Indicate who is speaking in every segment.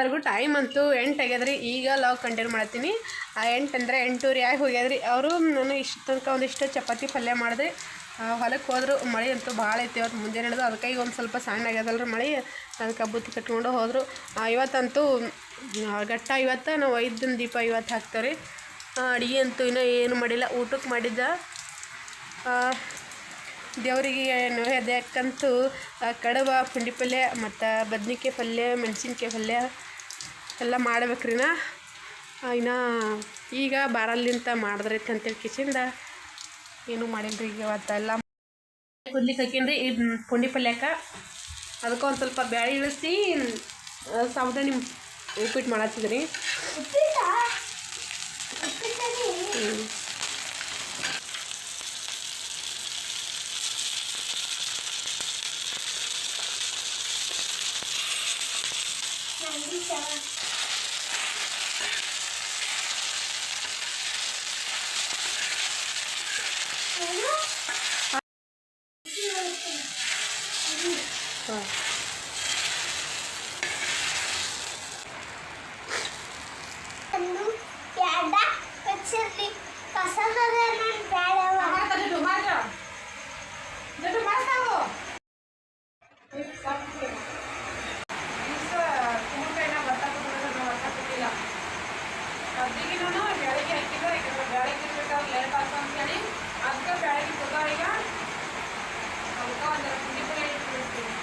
Speaker 1: ಅವ್ರಿಗೂ ಟೈಮ್ ಅಂತೂ ಎಂಟು ಆಗ್ಯದ್ರಿ. ಈಗ ಲಾಗ್ ಕಂಟಿನ್ಯೂ ಮಾಡ್ತೀನಿ. ಆ ಎಂಟು ಅಂದರೆ ಎಂಟು ಆಗಿ ಹೋಗ್ಯದ್ರಿ. ಅವರು ನಾನು ಇಷ್ಟು ತನಕ ಒಂದಿಷ್ಟು ಚಪಾತಿ ಪಲ್ಯ ಮಾಡಿದೆ. ಹೊಲಕ್ಕೆ ಹೋದ್ರು ಮಳೆ ಅಂತೂ ಭಾಳ ಐತಿ ಇವತ್ತು ಮುಂಜಾನೆ ಹಿಡಿದು ಅದಕ್ಕೆ ಈಗ ಒಂದು ಸ್ವಲ್ಪ ಸಣ್ಣ ಆಗ್ಯದಲ್ರಿ ಮಳೆ. ಅದಕ್ಕೆ ಬುತ್ತಿ ಕಟ್ಕೊಂಡು ಹೋದರು. ಇವತ್ತಂತೂ ಗಟ್ಟ ಇವತ್ತು, ನಾವು ಐದು ದೀಪ ಇವತ್ತು ಹಾಕ್ತಾರೆ ಅಡುಗೆ ಅಂತೂ ಇನ್ನೂ ಏನು ಮಾಡಿಲ್ಲ. ಊಟಕ್ಕೆ ಮಾಡಿದ್ದ. ದೇವರಿಗೆ ನೈವೇದ್ಯಕ್ಕಂತೂ ಕಡುಬ ಪುಂಡಿ ಪಲ್ಯ ಮತ್ತು ಬದ್ನಿಕಾಯಿ ಪಲ್ಯ ಮೆಣಸಿನ್ಕಾಯಿ ಪಲ್ಯ ಎಲ್ಲ ಮಾಡ್ಬೇಕ್ರಿ ನಾ. ಆ, ಇನ್ನು ಈಗ ಬಾರಲ್ಲಿಂತ ಮಾಡಿದ್ರೈತೆ ಅಂತೇಳಿ ಕಿಚಿಂದ ಏನೂ ಮಾಡಿಲ್ರಿ ಈಗ ಇವತ್ತೆಲ್ಲ ಕುದ್ಲಿಕ್ಕೆ ಹಾಕೀನಿ ಈ ಪುಂಡಿ ಪಲ್ಯಕ್ಕೆ. ಅದಕ್ಕೆ ಒಂದು ಸ್ವಲ್ಪ ಬ್ಯಾಳಿ ಇಳಿಸಿ ನಿಮ್ಮ ಉಪ್ಪಿಟ್ಟು ಮಾಡತ್ತಿದ್ರಿ ಹ್ಞೂ ಹಾಂ
Speaker 2: ಒಂದು ಎಡ ಪಚ್ಚರ್ಲಿ ಕಸದ ನಾನು ಬೇಡವ
Speaker 1: ಬೆಳಗ್ಗೆ ಹಾಕಿದ್ರೆ ಬೆಳಗ್ಗೆ ಇರ್ಬೇಕಾದ್ರೆ ಲೇಟ್ ಆಗ್ತದೆ ಅಂತೇಳಿ ಅದಕ್ಕೆ ಬೆಳಗ್ಗೆ ಕೊಡೋ ಈಗ ಅದಕ್ಕೆ ಒಂದು ಪುಂಡಿ ಪಲ್ಯ ಇಟ್ಬಿಡ್ತೀನಿ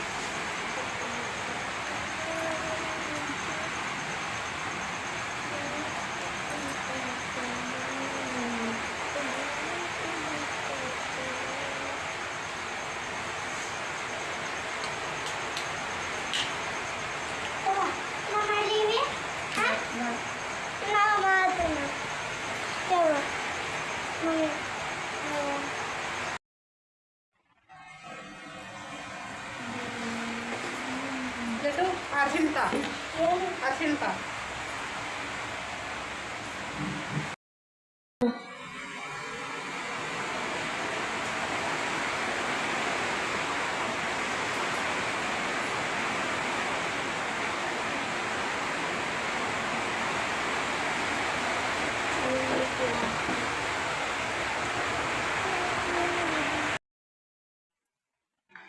Speaker 2: ನಮ್ಮಲ್ಲಿವೆ ನಾವು ಮಾತನ ಯಾವ
Speaker 1: ಜಟು ಅರ್ಶಿಣ
Speaker 2: ಏನು
Speaker 1: ಅರ್ಶಿಣ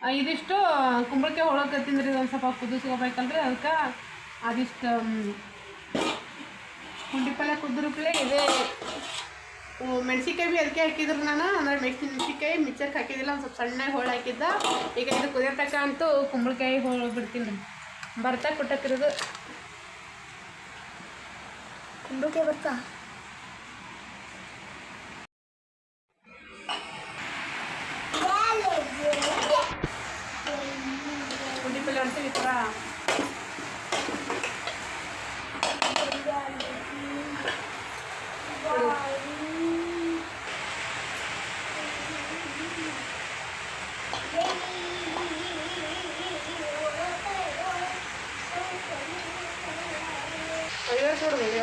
Speaker 1: ಆ, ಇದಿಷ್ಟು, ಕುಂಬಳಕಾಯಿ ಹೋಳಕ್ಕೆ ರೀ ಒಂದು ಸ್ವಲ್ಪ ಕುದಿಸ್ಕೋಬೇಕಲ್ರಿ ಅದಕ್ಕೆ ಅದಿಷ್ಟು ಪುಂಡಿ ಪಲ್ಯ ಕುದ್ರಪ್ಲೆ ಇದೇ ಮೆಣಸಿನ್ಕಾಯಿ ಭೀ ಅದಕ್ಕೆ ಹಾಕಿದ್ರು ನಾನು. ಅಂದರೆ ಮೆಣಸಿನ್ಕಾಯಿ ಮಿಕ್ಸರ್ಗೆ ಹಾಕಿದ್ದಿಲ್ಲ, ಒಂದು ಸ್ವಲ್ಪ ಸಣ್ಣಗೆ ಹೋಳು ಹಾಕಿದ್ದ. ಈಗ ಇದು ಕುದಿಯತಕ್ಕ ಅಂತೂ ಕುಂಬಳಕಾಯಿ ಹೋಳು ಬಿಡ್ತೀನಿ. ರೀ ಬರ್ತಾ ಕೊಟ್ಟಕ್ಕಿರೋದು
Speaker 2: ಕುಂಬಳಕಾಯಿ ಬರ್ತಾ
Speaker 1: ಪುಂಡಿ ಪಲ್ಯ ಅಂತೀವಿ ಈ ಥರ ಐವತ್ತು ನೋಡ್ಬೋದು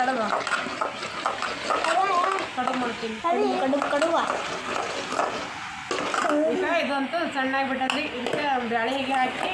Speaker 1: ಕಡುಬು. ಕಡುಬು ಮಾಡ್ತೀನಿ.
Speaker 2: ಕಡುಬು ಕಡುಬ
Speaker 1: ಈಗ ಇದಂತೂ ಸಣ್ಣಾಗಿ ಬಿಟ್ಟದ್ರಿ. ಇದಕ್ಕೆ ಬ್ಯಾಳೆ ಹಾಕಿ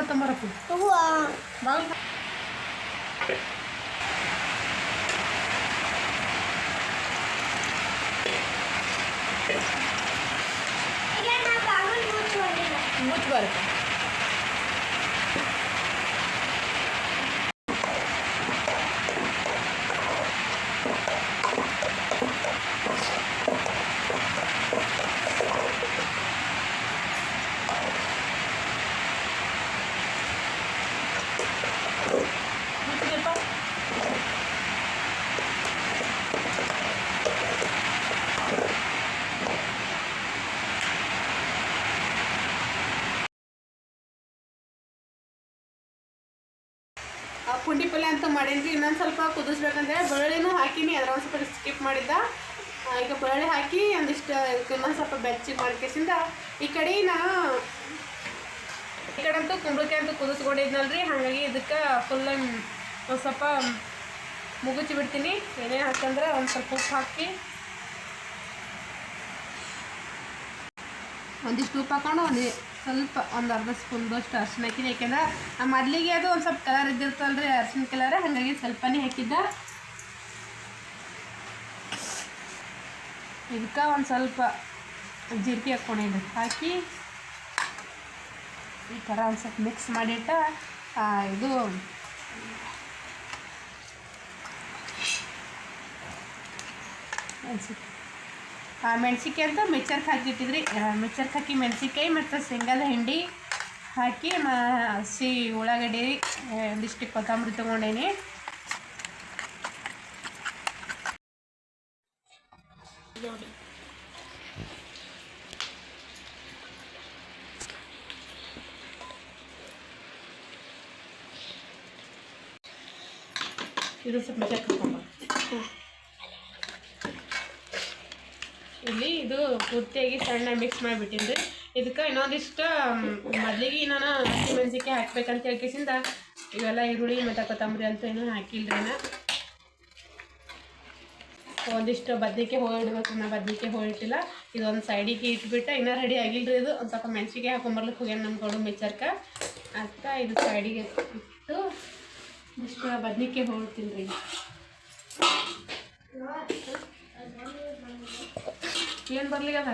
Speaker 1: બાગમાં તમારો ફૂલ બાગમાં મુજ વર્ગ ಇನ್ನೊಂದು ಸ್ವಲ್ಪ ಕುದಿಸ್ಬೇಕಂದ್ರೆ ಬೆಳ್ಳುಳ್ಳಿನೂ ಹಾಕಿನಿ ಅದ್ರ ಒಂದು ಸ್ವಲ್ಪ ಸ್ಕಿಪ್ ಮಾಡಿದ್ದ. ಈಗ ಬೆಳ್ಳುಳ್ಳಿ ಹಾಕಿ ಒಂದಿಷ್ಟು ಇನ್ನೊಂದು ಸ್ವಲ್ಪ ಬೆಚ್ಚಿಗೆ ಮಾಡ್ಕೇಸಿಂದ ಈ ಕಡೆ ನಾ ಈ ಕಡೆ ಅಂತೂ ಕುಂಬಳಕಾಯಿ ಅಂತೂ ಕುದಿಸ್ಕೊಂಡಿದ್ನಲ್ರಿ, ಹಾಗಾಗಿ ಇದಕ್ಕೆ ಫುಲ್ ಒಂದು ಸ್ವಲ್ಪ ಮುಗುಚಿ ಬಿಡ್ತೀನಿ. ಏನೇ ಹಾಕಂದ್ರೆ ಒಂದು ಸ್ವಲ್ಪ ಉಪ್ಪು ಹಾಕಿ. ಒಂದಿಷ್ಟು ಉಪ್ಪು ಹಾಕೊಂಡು ಒಂದು ಸ್ವಲ್ಪ ಒಂದು ಅರ್ಧ ಸ್ಪೂನ್ದಷ್ಟು ಅರ್ಶಿನ ಹಾಕಿದ್ದೆ ಯಾಕೆಂದ್ರೆ ಆ ಮೊದಲಿಗೆ ಅದು ಒಂದು ಸ್ವಲ್ಪ ಕಲರ್ ಇದ್ದಿರ್ತಲ್ರಿ ಅರ್ಶಿನ ಕಲರ್ ಹಾಗಾಗಿ ಸ್ವಲ್ಪನೇ ಹಾಕಿದ್ದ. ಇದಕ್ಕೆ ಒಂದು ಸ್ವಲ್ಪ ಜೀರಿಗೆ ಹಾಕ್ಕೊಂಡಿದ್ದೆ ಹಾಕಿ ಈ ಥರ ಒಂದು ಸ್ವಲ್ಪ ಮಿಕ್ಸ್ ಮಾಡಿಟ್ಟ ಇದು ಒಂದು ಮೆಣಸಿನ್ಕಾಯಿ ಅಂತ ಮಿಕ್ಸರ್ಗೆ ಹಾಕಿಟ್ಟಿದ್ರಿ. ಮಿಕ್ಸರ್ಗೆ ಹಾಕಿ ಮೆಣಸಿನ್ಕಾಯಿ ಮತ್ತು ಶೇಂಗಾದ ಹಿಂಡಿ ಹಾಕಿ ಮ ಹಸಿ ಉಳ್ಳಾಗಡ್ಡಿ ಒಂದಿಷ್ಟು ಕೊತ್ತಂಬರಿ ತೊಗೊಂಡೇನಿ.
Speaker 2: ನೋಡಿ
Speaker 1: ಇದು ಸ್ವಲ್ಪ ಮಿಕ್ಸರ್ಗೆ ಹಾಕೊಂಬ ಇಲ್ಲಿ ಇದು ಪೂರ್ತಿಯಾಗಿ ಸಣ್ಣ ಮಿಕ್ಸ್ ಮಾಡಿಬಿಟ್ಟಿನ್ರಿ. ಇದಕ್ಕೆ ಇನ್ನೊಂದಿಷ್ಟು ಮೊದಲಿಗೆ ನಾನು ಹಸಿ ಮೆಣಸಿನ್ಕಾಯಿ ಹಾಕ್ಬೇಕಂತ ಹೇಳ್ಕೇಸಿಂದ ಇವೆಲ್ಲ ಈರುಳ್ಳಿ ಮತ್ತು ಕೊತ್ತಂಬರಿ ಅಂತ ಏನೂ ಹಾಕಿಲ್ರಿ ನಾನು ಒಂದಿಷ್ಟು ಬದ್ನಿಕಾಯಿ ಹೋಗಿಡ್ಬೇಕು ನಾ ಬದ್ನಿಕಾಯಿ ಹೋಗಿಟ್ಟಿಲ್ಲ ಇದೊಂದು ಸೈಡಿಗೆ ಇಟ್ಬಿಟ್ಟು ಇನ್ನೂ ರೆಡಿ ಆಗಿಲ್ರಿ ಇದು. ಒಂದು ಸ್ವಲ್ಪ ಮೆಣಸಿನ್ಕಾಯಿ ಹಾಕೊಂಬರ್ಲಿಕ್ಕೆ ಹೋಗ್ಯಾನ ನಮ್ಮ ಗೌಡು ಮೆಚ್ಚರ್ಕ ಅಂತ ಇದು ಸೈಡಿಗೆ ಇಟ್ಟು ಇಷ್ಟು ಬದ್ನಿಕಾಯಿ ಹೋಗ್ತೀನಿ ರೀ. ಏನು ಬರ್ಲಿಗದ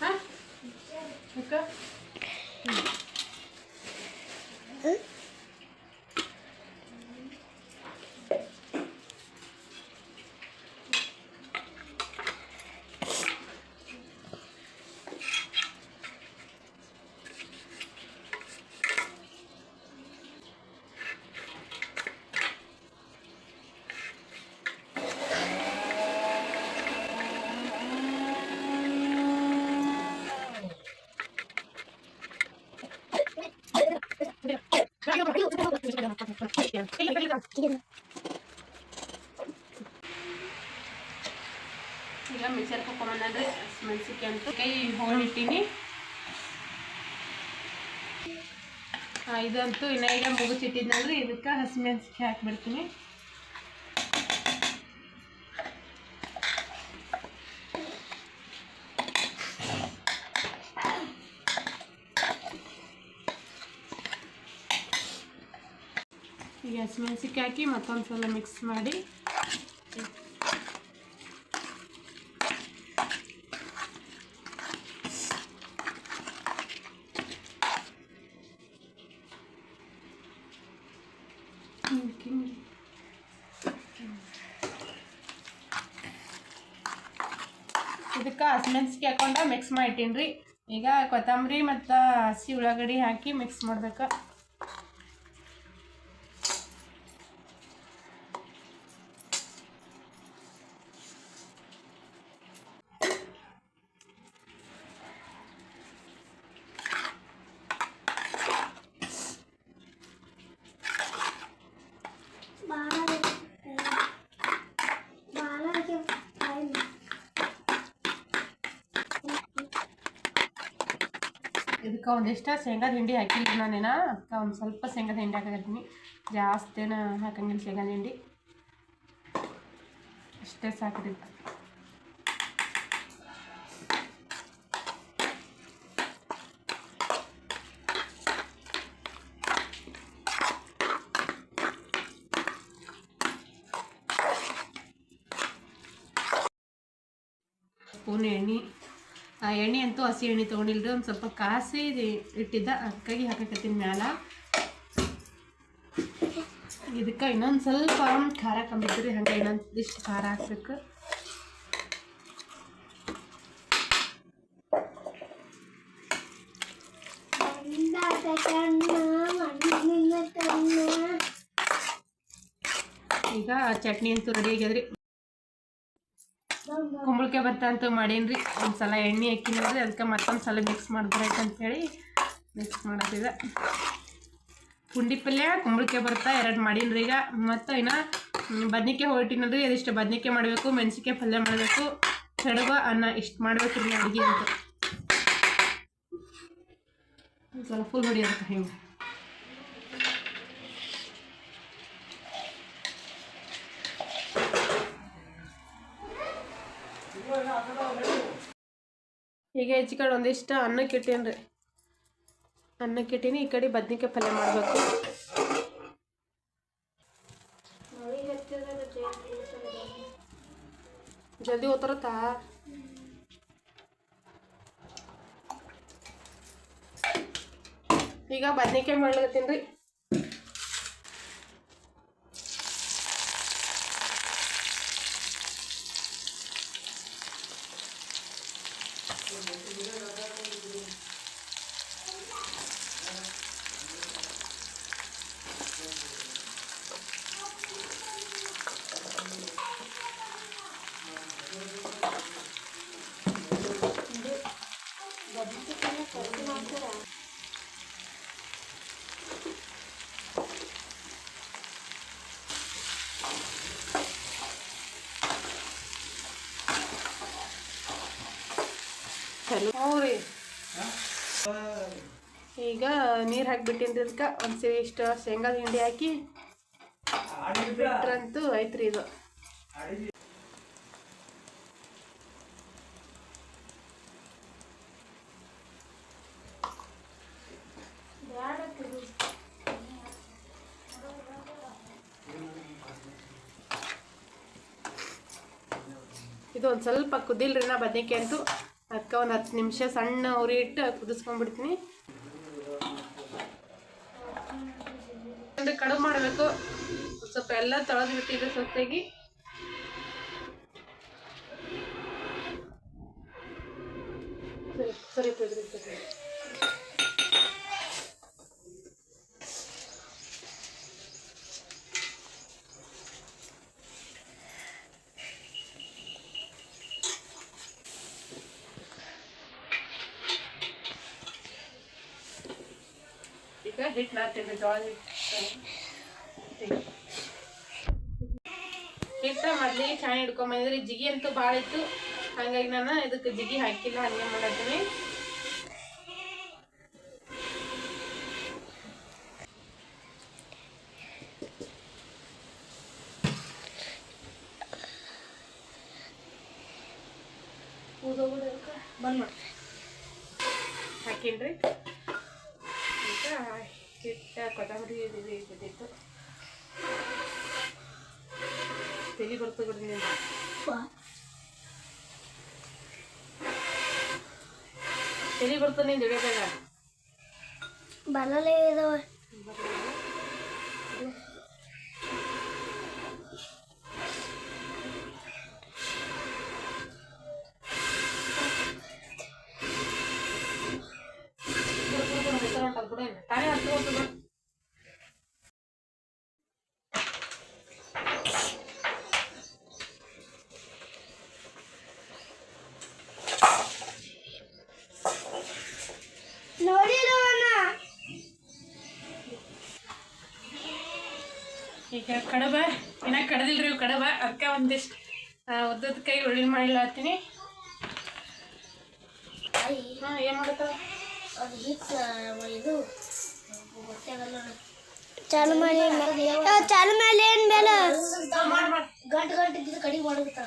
Speaker 1: ಹಾಂ? ಈಗ ಮಿಕ್ಸರ್ ಹಾಕೊಂಬಂದ್ರೆ ಮೆಣಸಿಕೆ ಅಂತ ಕೈ ಹೋಳಿಟ್ಟಿನಿ ಇದಂತೂ ಇನ್ನ ಈಗ ಮುಗಿಸಿಟ್ಟಿದ್ನಲ್ರಿ ಇದಕ್ಕೆ ಹಸಿಮೆಣಸಿಕೆ ಹಾಕ್ಬಿಡ್ತೀನಿ ಈಗ ಹಸಿಮೆಣಸಿನ್ಕಾಯಿ ಹಾಕಿ ಮತ್ತೊಂದು ಸಲ ಮಿಕ್ಸ್ ಮಾಡಿ. ಇದಕ್ಕೆ ಹಸಿಮೆಣಸಿಗೆ ಹಾಕೊಂಡು ಮಿಕ್ಸ್ ಮಾಡಿಟ್ಟೀನಿ ರೀ ಈಗ ಕೊತ್ತಂಬರಿ ಮತ್ತು ಹಸಿ ಉಳ್ಳಾಗಡ್ಡಿ ಹಾಕಿ ಮಿಕ್ಸ್ ಮಾಡ್ಬೇಕು. ಅದ್ಕೆ ಒಂದಿಷ್ಟು ಶೇಂಗಾದ ಹಿಂಡಿ ಹಾಕಿಲ್ಲ ನಾನೇನು ಅದಕ್ಕೆ ಒಂದು ಸ್ವಲ್ಪ ಶೇಂಗಾದ ಹಿಂಡಿ ಹಾಕಕತ್ತೀನಿ ಜಾಸ್ತಿನ ಹಾಕಂಗಿಲ್ಲ ಶೇಂಗಾದ ಹಿಂಡಿ ಅಷ್ಟೇ ಸಾಕ್ರಿ ಸ್ಪೂನ್ ಎಣ್ಣೆ ಆ, ಎಣ್ಣೆ ಅಂತೂ ಹಸಿ ಎಣ್ಣೆ ತೊಗೊಂಡಿಲ್ರಿ, ಒಂದು ಸ್ವಲ್ಪ ಕಾಸಿ ಇಟ್ಟಿದ್ದ ಅದಕ್ಕಾಗಿ ಹಾಕಕತ್ತೀನಿ ಮ್ಯಾಲ. ಇದಕ್ಕೆ ಇನ್ನೊಂದು ಸ್ವಲ್ಪ ಖಾರ ಕಮ್ಮಿದ್ರಿ ಹಂಗೆ ಇನ್ನೊಂದು ಇಷ್ಟು ಖಾರ ಹಾಕ್ಬೇಕು. ಈಗ ಚಟ್ನಿ ಅಂತೂ ರೆಡಿ ಆಗ್ಯದ್ರಿ. ಕುಂಬಳಕಾಯಿ ಬರ್ತಾ ಅಂತೂ ಮಾಡೀನಿ ಒಂದು ಸಲ ಎಣ್ಣೆ ಹಾಕಿನಲ್ರಿ ಅದಕ್ಕೆ ಮತ್ತೊಂದು ಸಲ ಮಿಕ್ಸ್ ಅಂತೇಳಿ ಮಿಕ್ಸ್ ಮಾಡತ್ತಿದ. ಪುಂಡಿ ಪಲ್ಯ, ಕುಂಬಳಕಾಯಿ ಬರ್ತಾ ಎರಡು ಮಾಡೀನಿ ಈಗ. ಮತ್ತು ಇನ್ನು ಬದ್ನಿಕಾಯಿ ಹೊರಟಿನಲ್ರಿ, ಅದಿಷ್ಟು ಬದ್ನಿಕಾಯಿ ಮಾಡಬೇಕು ಮೆಣಸಿಕಾಯಿ ಪಲ್ಯ ಮಾಡಬೇಕು. ಕಡುಬ ಅನ್ನ ಇಷ್ಟು ಮಾಡಬೇಕು ರೀ ಅಡುಗೆ ಅಂತ. ಸ್ವಲ್ಪ ಫುಲ್ ಹೊಡಿಯೋದಕ್ಕೆ ಹಿಂಗೆ. ಈಗ ಹೆಚ್ಚು ಕಡೆ ಒಂದಿಷ್ಟು ಅನ್ನಕ್ಕೆ ಇಟ್ಟೇನ್ರಿ ಅನ್ನಕ್ಕೆ ಇಟ್ಟೀನಿ ಈ ಕಡೆ ಬದ್ನಿಕಾಯಿ ಪಲ್ಯ ಮಾಡಬೇಕು. ಜಲ್ದಿ ಓದ್ತಾರತ್ತಾ ಈಗ ಬದ್ನಿಕಾಯಿ ಮಾಡ್ಲತ್ತೀನಿ ರೀ. ಹಲೋ ಹ್ಞೂ ರೀ ಈಗ ನೀರು ಹಾಕಿಬಿಟ್ಟಿನ್ರಿ ಅದಕ್ಕೆ ಒಂದು ಸೇರಿ ಇಷ್ಟು ಶೇಂಗಾದ ಹಿಂಡಿ ಹಾಕಿ ಬಿಟ್ರಂತೂ ಐತ್ರಿ ಇದು. ಇದು ಒಂದು ಸ್ವಲ್ಪ ಕುದಿಲ್ರಿ ನಾ ಬದ್ನಿಕಾಯಿ ಅಂತೂ. ಅದಕ್ಕೆ ಒಂದು ಹತ್ತು ನಿಮಿಷ ಸಣ್ಣ ಉರಿ ಇಟ್ಟು ಕುದಿಸ್ಕೊಂಡ್ಬಿಡ್ತೀನಿ. ಕಡುಬು ಮಾಡಬೇಕು. ಸ್ವಲ್ಪ ಎಲ್ಲ ತೊಳೆದು ಬಿಟ್ಟಿದೆ ಸ್ವತ್ತಾಗಿ ಈಗ ಮಾಡ್ತೀವಿ ಜೋಳದ ಹಿಟ್ಟು ಮೊದಲಿಗೆ ಚೆನ್ನಾಗಿ ಹಿಡ್ಕೊಂಬಂದಿದ್ರಿ ಜಿಗಿ ಅಂತೂ ಭಾಳ ಇತ್ತು. ಹಾಗಾಗಿ ನಾನು ಇದಕ್ಕೆ ಜಿಗಿ ಹಾಕಿಲ್ಲ, ಹಂಗೆ ಮಾಡತ್ತೀನಿ. ಬಂದ್ ಮಾಡಿ ಹಾಕಿನ್ರಿ? ಈಗ ಹಿಟ್ಟ ಕೊತ್ತಂಬರಿ ಬಿದ್ದಿತ್ತು ತಲೆ ಬರ್ತದೆ ಬಿಡ್ರಿ ತೆಲಿ ಬರ್ತದೆ ನಿಂದು ಹಿಡಿಯೋದಾಗ
Speaker 2: ಬರಲೇ ಇದಾವೆ
Speaker 1: ತಾನೇ ಹತ್ತು ಹೋಗ್ತದೆ
Speaker 2: ನೋಡಿಲ್ಲವನ್ನ
Speaker 1: ಈಗ ಕಡಬ. ಇನ್ನ ಕಡದಿಲ್ರಿ ಇವು ಕಡಬ. ಅದಕ್ಕೆ ಒಂದಿಷ್ಟು ಉದ್ದದ ಕೈ ಉಳ್ಳಿ ಮಾಡಿಲ್ಲತ್ತೀನಿ ಹಾಂ ಏನು ಮಾಡತ್ತಾವ?
Speaker 2: ಅದು ಹಿಟ್ ಇದು ಗೊತ್ತಾಗಲ್ಲ ಚಾಲು ಮಾಡಿ ಚಾಲು ಮೇಲೆ? ಏನ್ ಮೇಲೆ ಗಂಟು ಗಂಟು ಕಡಿ ಕಡಿಗೆ
Speaker 1: ಹೋತ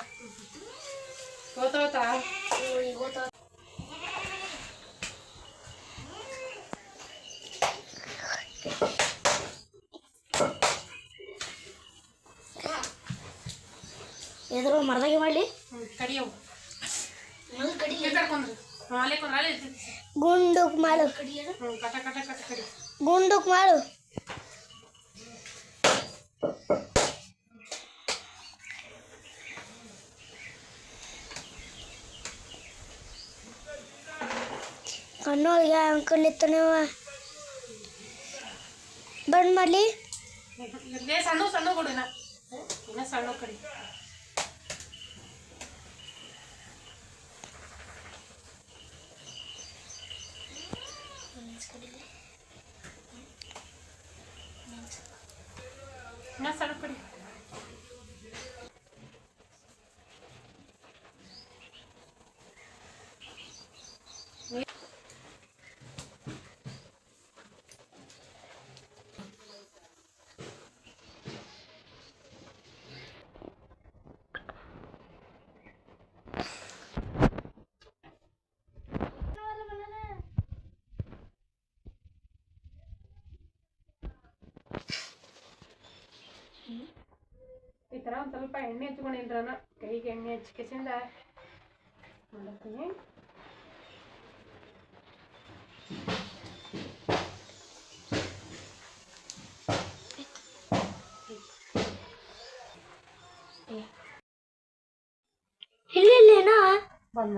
Speaker 2: ಈಗ ಗೊತ್ತಾಗ ಎದ್ರ ಮರದಾಗೆ ಮಾಡಲಿ
Speaker 1: ಹ್ಞೂ ಕಡಿಯವು
Speaker 2: ಮೊದಲು ಕಡಿ
Speaker 1: ಈ ಕಡೆ ಕುಂದ್ರು ಹ್ಞೂ ಅಲ್ಲೇ ಮರದಾಗೆ ಮಾಡಲಿ?
Speaker 2: ಗುಂಡುಕ್ ಮಾಡು. ಗುಂಡುಕ್ ಮಾಡು. ಕಣ್ಣೊಳಗೆ ಅನ್ಕೊಂಡಿರ್ತಾನವ ಬಂದ್ ಮಾಡ್ಲಿ.
Speaker 1: ಸಣ್ಣ ಸಣ್ಣ ಕೊಡು ಇನ್ನ ಇನ್ನ ಸಣ್ಣ ಕಡಿ. ಇನ್ನ ಸಣ್ಣ ಈ ಥರ ಒಂದು ಸ್ವಲ್ಪ ಎಣ್ಣೆ ಹಚ್ಕೊಂಡಿಲ್ರನ ಕೈಗೆ ಎಣ್ಣೆ ಹಚ್ಕಿಸಿಂದ ಮಾಡ್ತೀನಿ
Speaker 2: ಇಲ್ಲ ಇಲ್ಲೇನೋ
Speaker 1: ಬಂದ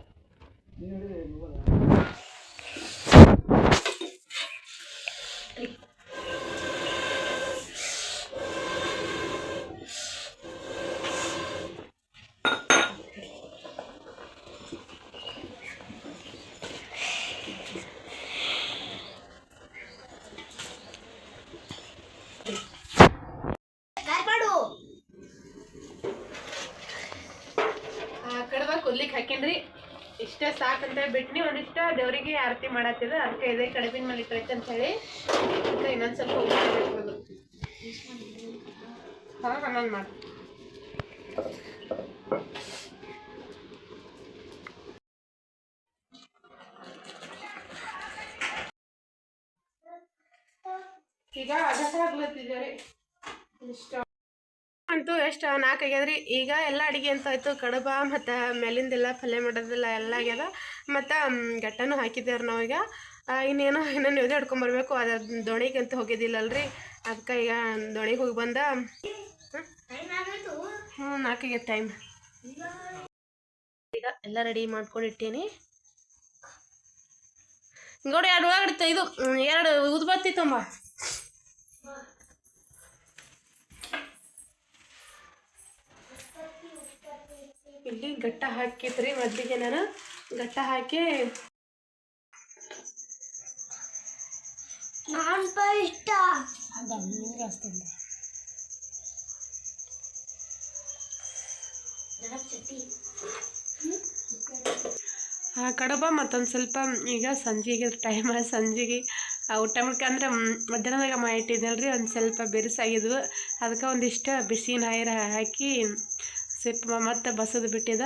Speaker 2: ಮಾಡು
Speaker 1: ಕಡಬ ಕುದ್ಲಿಕ್ಕೆ ಹಾಕಿನ್ರಿ ಇಷ್ಟ ಸಾಕಂತ ಬಿಟ್ನಿ ಒಂದಿಷ್ಟ ದೇವರಿಗೆ ಆರತಿ ಮಾಡತ್ತಿದ್ರು ಅದಕ್ಕೆ ಇದೇ ಕಡಬಿನ ಮೇಲೆ ಇಟ್ಟೈತೆ ಅಂತ ಹೇಳಿ ಇನ್ನೊಂದು ಸ್ವಲ್ಪ ಉಪ್ಪು ನಾನು ಹಾಂ ನಾಲ್ಕು ಆಗ್ಯದ್ರಿ. ಈಗ ಎಲ್ಲ ಅಡುಗೆ ಅಂತ ಆಯಿತು? ಕಡುಬ ಮತ್ತು ಮೇಲಿಂದೆಲ್ಲ ಪಲ್ಯ ಮಾಡೋದೆಲ್ಲ ಎಲ್ಲ ಆಗ್ಯದ. ಮತ್ತು ಗಟ್ಟನೂ ಹಾಕಿದ್ದೇವ್ರಿ ಈಗ. ಇನ್ನೇನು ಇನ್ನೊಂದು ಇದೇ ಹಿಡ್ಕೊಂಬರ್ಬೇಕು ಅದು ದೋಣಿಗೆ ಅಂತ ಹೋಗಿದ್ದಿಲ್ಲಲ್ರಿ. ಅದಕ್ಕೆ ಈಗ ದೋಣಿಗೆ ಹೋಗಿ ಬಂದ. ಹ್ಞೂ ನಾಲ್ಕಿಗೆ ಟೈಮ್ ಈಗ ಎಲ್ಲ ರೆಡಿ ಮಾಡ್ಕೊಂಡು ಇಟ್ಟೀನಿ. ನೋಡಿ ಎರಡು ಒಳಗಡೆ ಇದು ಎರಡು ಉದ್ಬತ್ತಿ ತುಂಬ. ಇಲ್ಲಿ ಗಟ್ಟ ಹಾಕಿದ್ರಿ ಮೊದಲಿಗೆ ನಾನು. ಗಟ್ಟ ಹಾಕಿ.
Speaker 2: ಇಷ್ಟ.
Speaker 1: ಆ ಕಡಬ ಮತ್ತೊಂದು ಸ್ವಲ್ಪ ಈಗ ಸಂಜೆಗೆ ಟೈಮ್ ಸಂಜೆಗೆ ಊಟ ಮಾಡ್ಕೆ ಅಂದ್ರೆ ಮಧ್ಯಾಹ್ನದಾಗ ಮಾ ಇಟ್ಟಿದ್ದಲ್ರಿ ಒಂದು ಸ್ವಲ್ಪ ಬಿರುಸಾಗಿದ್ವು. ಅದಕ್ಕೆ ಒಂದಿಷ್ಟು ಬಿಸಿ ನೀರು ಹಾಕಿ ಸಿಪ್ ಮತ್ತೆ ಬಸದು ಬಿಟ್ಟಿದ